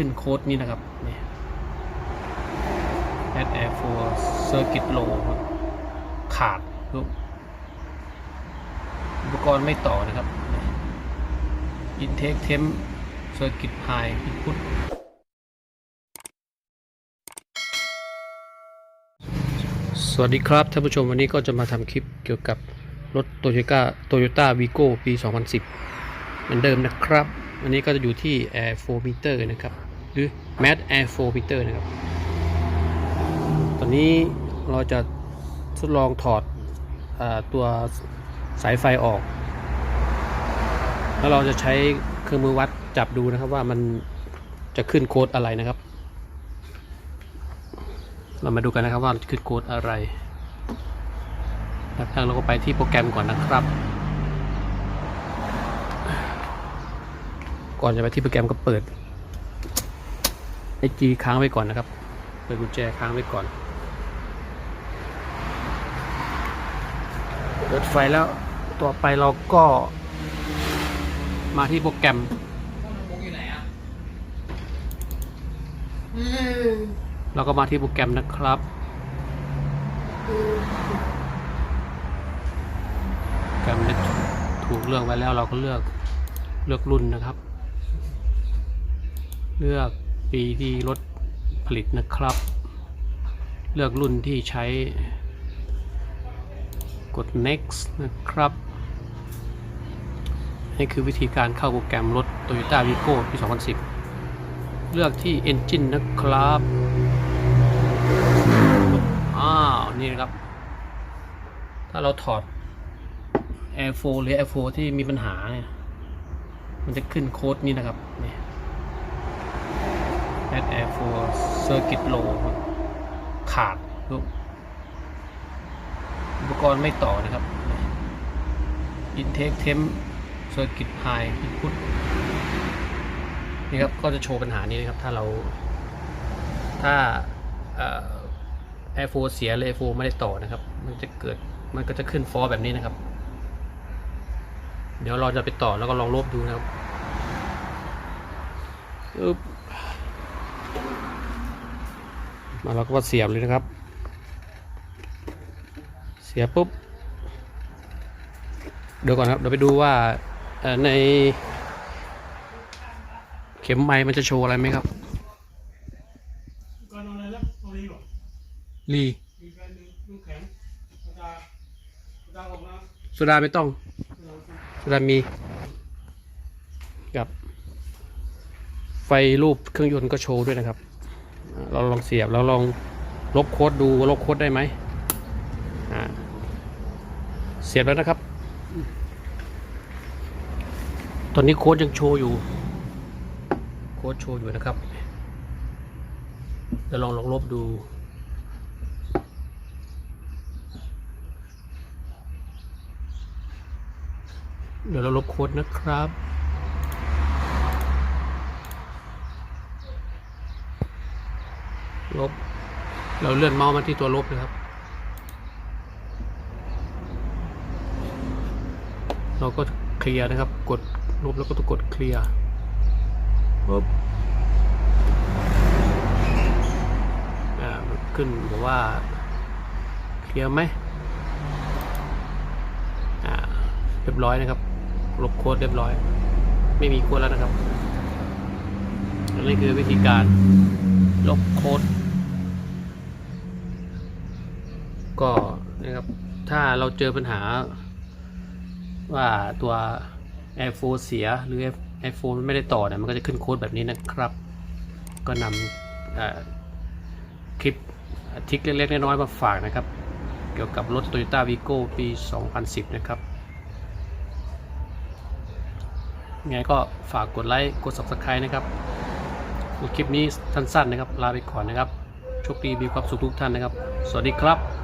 ขึ้นโค้ดนี้นะครับนี่ Add Air for Circuit Low ขาดรับอุปกรณ์ไม่ต่อนะครับ Intake Temp Circuit High Input สวัสดีครับท่านผู้ชมวันนี้ก็จะมาทำคลิปเกี่ยวกับรถ Toyota Toyota Vigo ปี 2010 เหมือนเดิมนะครับ อันนี้ก็จะอยู่ที่ Air 4 meter นะครับ รือ Mad Air 4 meter นะครับ ตอนนี้เราจะทดลองถอดอตัวสายไฟออก แล้วเราจะใช้เครื่องมือวัดจับดูนะครับว่ามันจะขึ้นโค้ดอะไรนะครับ เรามาดูกันนะครับว่าขึ้นโค้ดอะไรแล้วทางเราก็ไปที่โปรแกรมก่อนนะครับ ก่อนจะไปที่โปรแกรมก็เปิด ไอจีค้างไว้ก่อนนะครับเปิดกุญแจค้างไว้ก่อนเปิดไฟแล้วต่อไปเราก็มาที่โปรแกรมเราก็มาที่โปรแกรมนะครับ โปรแกรมได้ถูกเลือกไว้แล้วเราก็เลือกเลือกรุ่นนะครับ เลือก ปีที่รถผลิตนะครับ เลือกรุ่นที่ใช้ กด next นะครับนี่คือวิธีการเข้าโปรแกรมรถ Toyota Vigo ปี 2010 เลือกที่ Engine นะครับ อ้าว นี่นะครับ ถ้าเราถอด Air 4หรือ Air 4ที่มีปัญหาเนี่ย มันจะขึ้นโค้ดนี้นะครับนี่ Add Air 4 Circuit Low ครับขาดครับอุปกรณ์ไม่ต่อนะครับ Intake Temp Circuit High Input นี่ครับ ก็จะโชว์ปัญหานี้นะครับ ถ้าเรา ถ้าเอ่อ Air 4เสียเลย Air 4ไม่ได้ต่อนะครับ มันจะเกิดมันก็จะขึ้นฟอแบบนี้นะครับ เดี๋ยวเราจะไปต่อแล้วก็ลองลบดูนะครับอึ๊บมา เราก็มาเสียบเลยนะครับ เสียบปุ๊บเดี๋ยวก่อนครับเดี๋ยวไปดูว่าเอ่อในเข็มไม้มันจะโชว์อะไรไหมครับก่อนเอาอะไรแล้วเอาดีกว่ารีมีแฟนหนึ่งลูกแข็งกระดาษกระดาษออกมาโซดาไม่ต้องโซดามีกับไฟรูปเครื่องยนต์ก็โชว์ด้วยนะครับอ่า เราลองเสียบแล้วลองลบโค้ดดูลบโค้ดได้ไหมเสียบแล้วนะครับ ตอนนี้โค้ดยังโชว์อยู่ โค้ดโชว์อยู่นะครับเดี๋ยวลองลองลบดูเดี๋ยวเราลบโค้ดนะครับ ลบ เราเลื่อนเมาส์มาที่ตัวลบนะครับ เราก็เคลียร์นะครับ กดลบแล้วก็ต้องกดเคลียร์ปุ๊บอ่ามันขึ้นบอกว่าเคลียร์ไหมอ่าเรียบร้อยนะครับ ลบโค้ดเรียบร้อย ไม่มีโค้ดแล้วนะครับอันนี้คือวิธีการ ลบโค้ดก็นะครับ ถ้าเราเจอปัญหา ว่าตัว Air 4เสียหรือ Air 4มันไม่ได้ต่อเนี่ยมันก็จะขึ้นโค้ดแบบนี้นะครับ ก็นำคลิปทริคเล็กๆน้อยๆมาฝากนะครับ เกี่ยวกับรถ Toyota Vigo ปี 2010 นะครับไงก็ฝากกดไลค์ กด Subscribe นะครับ คลิปนี้สั้นๆนะครับ ลาไปก่อนนะครับโชคดีมีความสุขทุกท่านนะครับ สวัสดีครับ